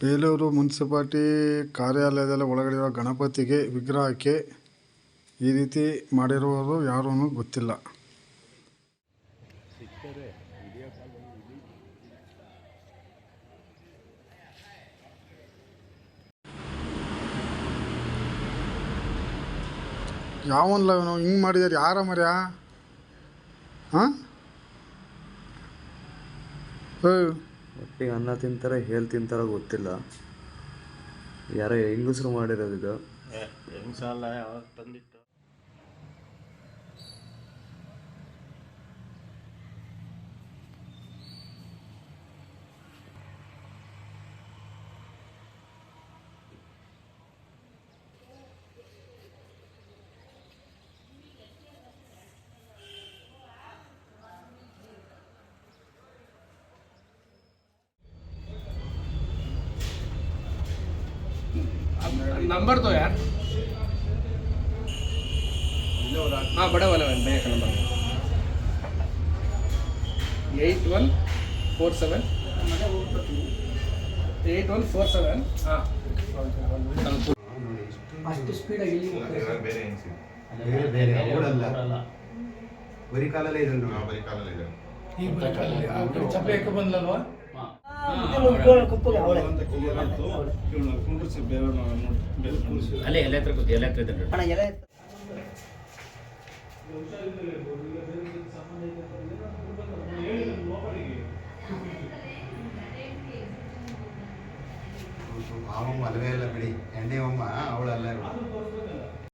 Belur municipality ಕಾರ್ಯಾಲಯದಲ್ಲಿ ಒಳಗಡೆ ಇರೋ ಗಣಪತಿಗೆ ವಿಗ್ರಹಕ್ಕೆ ಈ ರೀತಿ ಮಾಡಿರುವವರು ಯಾರೂ ಗೊತ್ತಿಲ್ಲ. ಯಾವನ್ಲ ಇವನು ಹಿಂಗೆ ಮಾಡಿದಾರೆ ಯಾರ ಮರ್ಯ? ಹಾಂ? ಏಯ್ ಒಟ್ಟಿಗೆ ಅನ್ನ ತಿಂತಾರೆ ಹೇಳ್ ತಿಂತಾರೋ ಗೊತ್ತಿಲ್ಲ. ಯಾರೋ ಹೆಂಗಸರು ಮಾಡಿರೋದು ಇದು. ಹೆಂಗ್ಸಲ್ಲ ಯಾವಾಗ ತಂದಿತ್ತು नंबर दो यार हाँ बड़ा वाला है भैया का number eight one four seven eight one four seven हाँ ಅಷ್ಟು ಸ್ಪೀಡಾಗಿ ಎಲ್ಲಿ ಹೋಗ್ತಾರೆ ಬೇರೆ ಏನ್ಸಿಲ್ಲ ಬೇರೆ ಬೇರೆ ಅವಳಲ್ಲ ಬರೀ ಕಾಲಲ್ಲೇ ಇದೆ ನೋಡಿ ಬರೀ ಕಾಲಲ್ಲಿ ಇದೆ ಚಪ್ಪಲಿ ಹಾಕಿ ಬಂದ್ಲಲ್ವಾ ಕುಪ್ಪಗೆ ಅವಳೆ ಅಲ್ಲೇ ಎಲ್ಲ ಹತ್ರ ಕೂತಿ ಎಲ್ಲ ಹತ್ರ ಇದ್ದಾರೆ ಅವಮ್ಮ ಅಲ್ವೇ ಇಲ್ಲ ಬಿಡಿ. ಎಣ್ಣೆ ಅವಳಲ್ಲ ಇವಳು